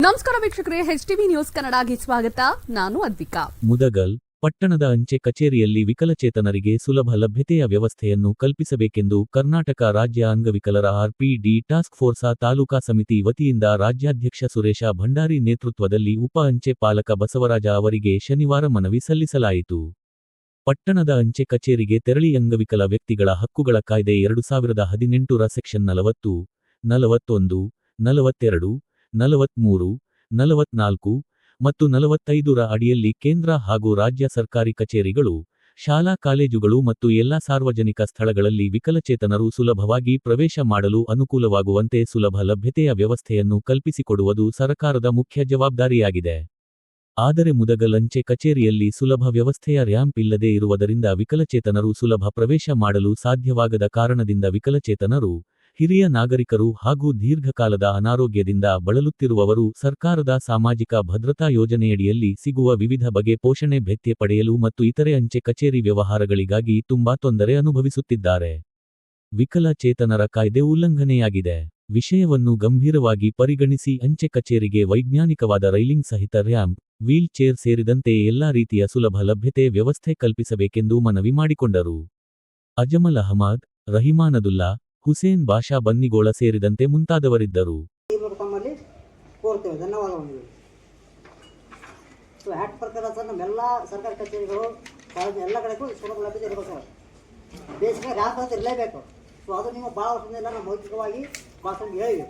ನಮಸ್ಕಾರ ವೀಕ್ಷಕರೇ H TV news ಕನ್ನಡಗೆ ಸ್ವಾಗತ. ನಾನು ಅದ್ವಿಕಾ. ಮುದಗಲ್, ಪಟ್ಟಣದ ಅಂಚೆ ಕಚೇರಿಯಲ್ಲಿ ವಿಕಲಚೇತನರಿಗೆ ಸುಲಭ ಲಭ್ಯತೆಯ ವ್ಯವಸ್ಥೆಯನ್ನು ಕಲ್ಪಿಸಬೇಕೆಂದು ಕರ್ನಾಟಕ ರಾಜ್ಯ ಅಂಗವಿಕಲರ ಆರ್ಪಿಡಿ ಟಾಸ್ಕ್ ಫೋರ್ಸ ತಾಲೂಕಾ ಸಮಿತಿ ವತಿಯಿಂದ ರಾಜ್ಯಾಧ್ಯಕ್ಷ ಸುರೇಶ ಭಂಡಾರಿ ನೇತೃತ್ವದಲ್ಲಿ ಉಪ ಅಂಚೆ ಪಾಲಕ ಬಸವರಾಜ ಅವರಿಗೆ ಶನಿವಾರ ಮನವಿ ಸಲ್ಲಿಸಲಾಯಿತು. ಪಟ್ಟಣದ ಅಂಚೆ ಕಚೇರಿಗೆ ತೆರಳಿ ಅಂಗವಿಕಲ ವ್ಯಕ್ತಿಗಳ ಹಕ್ಕುಗಳ ಕಾಯ್ದೆ ಎರಡು ಸಾವಿರದ ಹದಿನೆಂಟರ ಸೆಕ್ಷನ್ ನಲವತ್ತು, ನಲವತ್ತೊಂದು, ನಲವತ್ತೆರಡು, ನಲವತ್ಮೂರು, ನಲವತ್ನಾಲ್ಕು ಮತ್ತು ನಲವತ್ತೈದರ ಅಡಿಯಲ್ಲಿ ಕೇಂದ್ರ ಹಾಗೂ ರಾಜ್ಯ ಸರ್ಕಾರಿ ಕಚೇರಿಗಳು, ಶಾಲಾ ಕಾಲೇಜುಗಳು ಮತ್ತು ಎಲ್ಲಾ ಸಾರ್ವಜನಿಕ ಸ್ಥಳಗಳಲ್ಲಿ ವಿಕಲಚೇತನರು ಸುಲಭವಾಗಿ ಪ್ರವೇಶ ಮಾಡಲು ಅನುಕೂಲವಾಗುವಂತೆ ಸುಲಭ ಲಭ್ಯತೆಯ ವ್ಯವಸ್ಥೆಯನ್ನು ಕಲ್ಪಿಸಿಕೊಡುವುದು ಸರ್ಕಾರದ ಮುಖ್ಯ ಜವಾಬ್ದಾರಿಯಾಗಿದೆ. ಆದರೆ ಮುದಗ ಲಂಚೆ ಕಚೇರಿಯಲ್ಲಿ ಸುಲಭ ವ್ಯವಸ್ಥೆಯ ರ್ಯಾಂಪ್ ಇಲ್ಲದೆ ಇರುವುದರಿಂದ ವಿಕಲಚೇತನರು ಸುಲಭ ಪ್ರವೇಶ ಮಾಡಲು ಸಾಧ್ಯವಾಗದ ಕಾರಣದಿಂದ ವಿಕಲಚೇತನರು, ಹಿರಿಯ ನಾಗರಿಕರು ಹಾಗೂ ದೀರ್ಘಕಾಲದ ಅನಾರೋಗ್ಯದಿಂದ ಬಳಲುತ್ತಿರುವವರು ಸರ್ಕಾರದ ಸಾಮಾಜಿಕ ಭದ್ರತಾ ಯೋಜನೆಯಡಿಯಲ್ಲಿ ಸಿಗುವ ವಿವಿಧ ಬಗೆ ಪೋಷಣೆ ಭತ್ಯೆ ಪಡೆಯಲು ಮತ್ತು ಇತರೆ ಅಂಚೆ ಕಚೇರಿ ವ್ಯವಹಾರಗಳಿಗಾಗಿ ತುಂಬಾ ತೊಂದರೆ ಅನುಭವಿಸುತ್ತಿದ್ದಾರೆ. ವಿಕಲಚೇತನರ ಕಾಯ್ದೆ ಉಲ್ಲಂಘನೆಯಾಗಿದೆ. ವಿಷಯವನ್ನು ಗಂಭೀರವಾಗಿ ಪರಿಗಣಿಸಿ ಅಂಚೆ ಕಚೇರಿಗೆ ವೈಜ್ಞಾನಿಕವಾದ ರೈಲಿಂಗ್ ಸಹಿತ ರ್ಯಾಂಪ್ ವೀಲ್ ಚೇರ್ ಸೇರಿದಂತೆ ಎಲ್ಲಾ ರೀತಿಯ ಸುಲಭ ಲಭ್ಯತೆ ವ್ಯವಸ್ಥೆ ಕಲ್ಪಿಸಬೇಕೆಂದು ಮನವಿ ಮಾಡಿಕೊಂಡರು. ಅಜಮಲ್ ಅಹಮದ್, ರಹಿಮಾನದುಲ್ಲಾ, ಹುಸೇನ್ ಬಾಷಾ ಬನ್ನಿಗೋಳ ಸೇರಿದಂತೆ ಮುಂತಾದವರಿದ್ದರು. ಬೇಸಿಗೆ ಇರಲೇಬೇಕು. ಸೊ ಅದು ನೀವು ಭಾಳ ವರ್ಷದಿಂದ ನಾವು ಮೌಖಿಕವಾಗಿ ಭಾಷಣ ಹೇಳಿವಿ